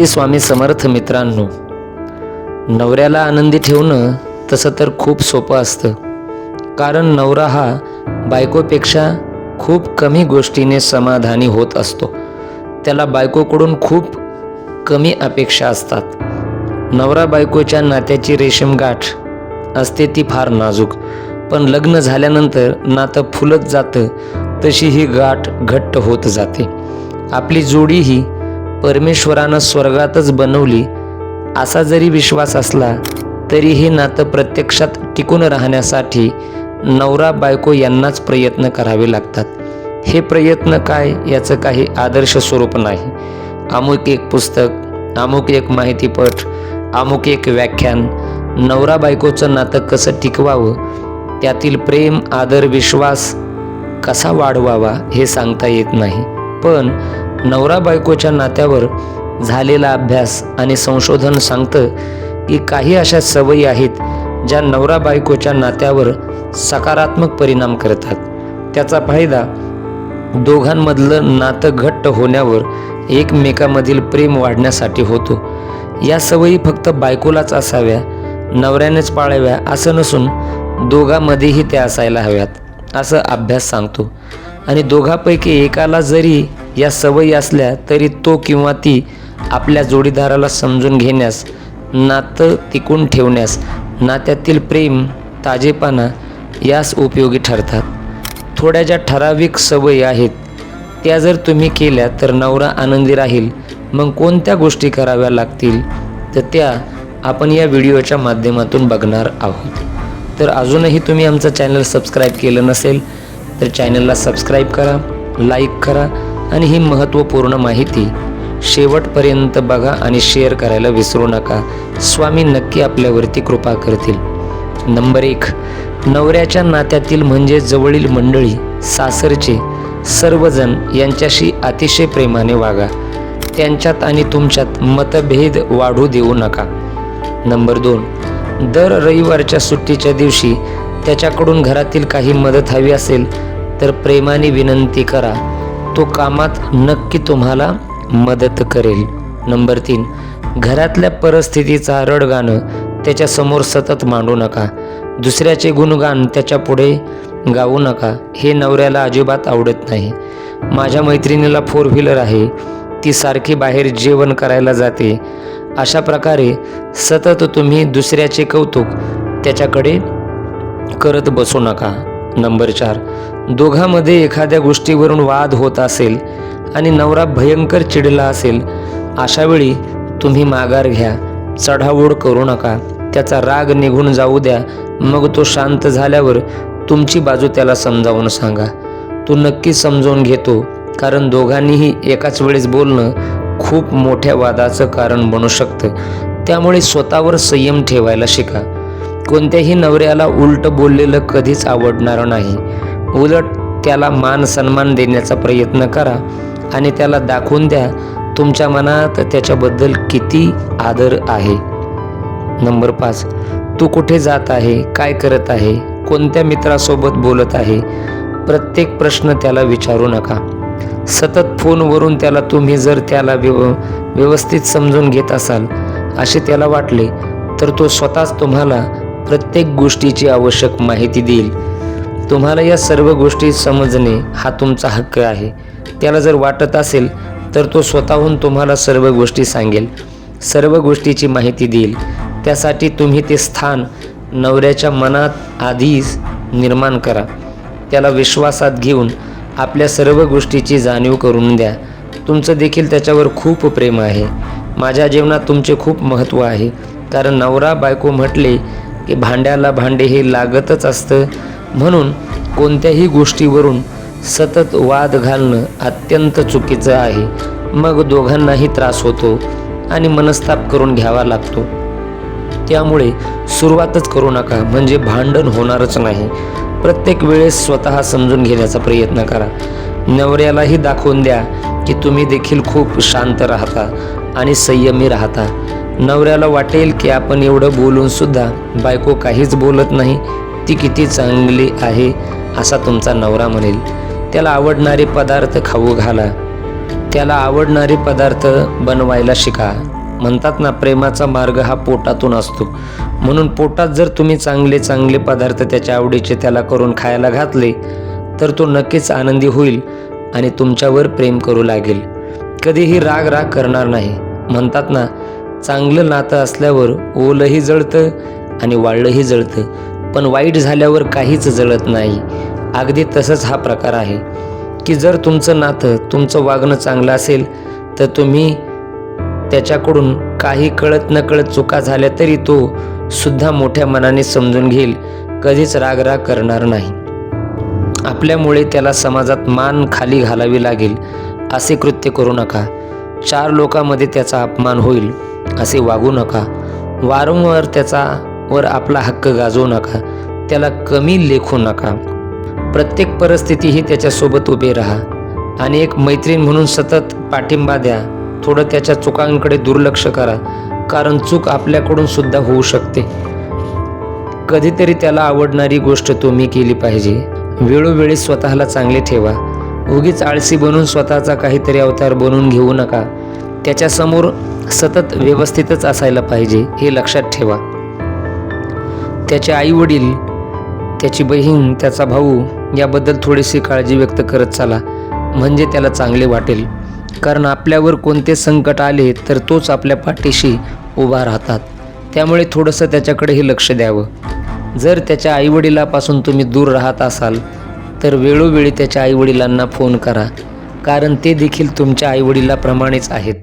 श्री स्वामी समर्थ मित्रांनो नवऱ्याला आनंदी ठेवणं तसं तर खूप सोपं असतं. कारण नवरा हा बायकोपेक्षा खूप कमी गोष्टीने समाधानी होत असतो. त्याला बायकोकडून खूप कमी अपेक्षा असतात. नवरा बायकोच्या नात्याची रेशीमगाठ असते ती फार नाजूक. पण लग्न झाल्यानंतर नातं फुलत जातं तशी ही गाठ घट्ट होत जाते. आपली जोडी ही परमेश्वरानं स्वर्गातच बनवली असा जरी विश्वास असला तरी हे नातं प्रत्यक्षात टिकून राहण्यासाठी नवरा बायको यांनाच प्रयत्न करावे लागतात. हे प्रयत्न काय? याचं काही आदर्श स्वरूप नाही. अमुक एक पुस्तक अमुक एक माहितीपट अमुक एक व्याख्यान नवरा बायकोचं नातं कसं टिकवावं त्यातील प्रेम आदर विश्वास कसा वाढवावा हे सांगता येत नाही. पण नवरा बायकोच्या नात्यावर झालेला अभ्यास आणि संशोधन सांगतं की काही अशा सवयी आहेत ज्या नवरा बायकोच्या नात्यावर सकारात्मक परिणाम करतात. त्याचा फायदा दोघांमधलं नातं घट्ट होण्यावर एकमेकामधील प्रेम वाढण्यासाठी होतो. या सवयी फक्त बायकोलाच असाव्या नवऱ्यानेच पाळाव्या असं नसून दोघांमध्येही त्या असायला हव्यात असं अभ्यास सांगतो. आणि दोघांपैकी एकाला जरी या सवयी असल्या तरी तो किंवा ती आपल्या जोडीदाराला समजून घेण्यास नातं टिकून ठेवण्यास नात्यातील प्रेम ताजेपणा यास उपयोगी ठरतात. थोड्या ज्या ठराविक सवयी आहेत त्या जर तुम्ही केल्या तर नवरा आनंदी राहील. मग कोणत्या गोष्टी कराव्या लागतील? तर त्या आपण या व्हिडिओच्या माध्यमातून बघणार आहोत. तर अजूनही तुम्ही आमचं चॅनल सबस्क्राईब केलं नसेल तर चॅनलला सबस्क्राईब करा लाईक करा आणि ही महत्त्वपूर्ण माहिती शेवटपर्यंत बघा आणि शेअर करायला विसरू नका. स्वामी नक्की आपल्यावरती कृपा करतील. नंबर एक नवऱ्याच्या नात्यातील म्हणजे जवळील मंडळी सासरचे सर्वजण यांच्याशी अतिशय प्रेमाने वागा. त्यांच्यात आणि तुमच्यात मतभेद वाढू देऊ नका. नंबर दोन दर रविवारच्या सुट्टीच्या दिवशी त्याच्याकडून घरातील काही मदत हवी असेल तर प्रेमाने विनंती करा. तो कामात नक्की तुम्हाला मदत करेल. नंबर तीन घरातल्या परिस्थितीचा रडगाणं त्याच्यासमोर सतत मांडू नका. दुसऱ्याचे गुणगान त्याच्या पुढे गाऊ नका. हे नवऱ्याला अजिबात आवडत नाही. माझ्या मैत्रिणीला फोर व्हीलर आहे. ती सारखी बाहेर जेवण करायला जाते. अशा प्रकारे सतत तुम्ही दुसऱ्याचे कौतुक त्याच्याकडे करत बसू नका. नंबर चार दोघांमध्ये एखाद्या गोष्टीवरून वाद होत असेल आणि नवरा भयंकर चिडला असेल अशा वेळी तुम्ही माघार घ्या चढाओढ करू नका त्याचा राग निघून जाऊ द्या मग तो शांत झाल्यावर तुमची बाजू त्याला समजावून सांगा. तो नक्की समजावून घेतो कारण दोघांनीही एकाच वेळेस बोलणं खूप मोठ्या वादाचं कारण बनू शकतं. त्यामुळे स्वतःवर संयम ठेवायला शिका. कोणत्याही नवऱ्याला उलट बोललेलं कधीच आवडणार नाही. उलट त्याला मान सन्मान देण्याचा प्रयत्न करा आणि त्याला दाखवून द्या तुमच्या मनात त्याच्याबद्दल किती आदर आहे. नंबर पाच तू कुठे जात आहे काय करत आहे कोणत्या मित्रासोबत बोलत आहे प्रत्येक प्रश्न त्याला विचारू नका. सतत फोनवरून त्याला तुम्ही जर त्याला व्यव व्यवस्थित समजून घेत असाल असे त्याला वाटले तर तो स्वतःच तुम्हाला प्रत्येक गोष्टीची आवश्यक माहिती देईल. तुम्हाला या सर्व गोष्टी समजणे हा तुमचा हक्क आहे. त्याला जर वाटत असेल तर तो स्वतःहून तुम्हाला सर्व गोष्टी सांगेल. सर्व गोष्टीची माहिती देईल. त्यासाठी तुम्ही ते स्थान नवऱ्याच्या मनात आधीच निर्माण करा. त्याला विश्वासात घेऊन आपल्या सर्व गोष्टीची जाणीव करून द्या. तुमचं देखील त्याच्यावर खूप प्रेम आहे. माझ्या जीवनात तुमचे खूप महत्त्व आहे. कारण नवरा बायको म्हटले की भांड्याला भांडे हे लागतच असतं. म्हणून कोणत्याही गोष्टीवरून सतत वाद घालणं अत्यंत चुकीचं आहे. मग दोघांनाही त्रास होतो आणि मनस्ताप करून घ्यावा लागतो. त्यामुळे सुरुवातच करू नका म्हणजे भांडण होणारच नाही. प्रत्येक वेळेस स्वतः समजून घेण्याचा प्रयत्न करा. नवऱ्यालाही दाखवून द्या की तुम्ही देखील खूप शांत राहता आणि संयमी राहता. नवऱ्याला वाटेल की आपण एवढं बोलून सुद्धा बायको काहीच बोलत नाही. ती किती चांगली आहे असा तुमचा नवरा म्हणेल. त्याला आवडणारे पदार्थ खाऊ घाला. त्याला आवडणारे पदार्थ बनवायला शिका. म्हणतात ना प्रेमाचा मार्ग हा पोटातून असतो. म्हणून पोटात जर तुम्ही चांगले चांगले पदार्थ त्याच्या आवडीचे त्याला करून खायला घातले तर तो नक्कीच आनंदी होईल आणि तुमच्यावर प्रेम करू लागेल. कधीही राग राग करणार नाही. म्हणतात ना चांगलं नातं असल्यावर ओलंही जळतं आणि वाळलंही जळतं. पण वाईट झाल्यावर काहीच जळत नाही. अगदी तसंच हा प्रकार आहे. की जर तुमचं नातं तुमचं वागणं चांगलं असेल तर तुम्ही त्याच्याकडून काही कळत न कळत चुका झाल्या तरी तो सुद्धा मोठ्या मनाने समजून घेईल. कधीच रागराग करणार नाही. आपल्यामुळे त्याला समाजात मान खाली घालावी लागेल. असे कृत्य करू नका. चार लोकांमध्ये त्याचा अपमान होईल. असे वागू नका. वारंवार त्याचा वर आपला हक्क गाजवू नका. त्याला कमी लेखू नका. प्रत्येक परिस्थितीही त्याच्यासोबत उभे राहा. आणि एक मैत्रीण म्हणून सतत पाठिंबा द्या. थोडं त्याच्या चुकांकडे दुर्लक्ष करा. कारण चूक आपल्याकडून सुद्धा होऊ शकते. कधीतरी त्याला आवडणारी गोष्ट तुम्ही केली पाहिजे. वेळोवेळी स्वतःला चांगले ठेवा. उगीच आळशी बनून स्वतःचा काहीतरी अवतार बनवून घेऊ नका. त्याच्यासमोर सतत व्यवस्थितच असायला पाहिजे हे लक्षात ठेवा. त्याचे आई वडील त्याची बहीण त्याचा भाऊ याबद्दल थोडीशी काळजी व्यक्त करत चला. म्हणजे त्याला चांगले वाटेल. कारण आपल्यावर कोणते संकट आले तर तोच आपल्या पाठीशी उभा राहतात. त्यामुळे थोडंसं त्याच्याकडेही लक्ष द्यावं. जर त्याच्या आईवडिलापासून तुम्ही दूर राहत असाल तर वेळोवेळी त्याच्या आईवडिलांना फोन करा. कारण ते देखील तुमच्या आईवडिलाप्रमाणेच आहेत.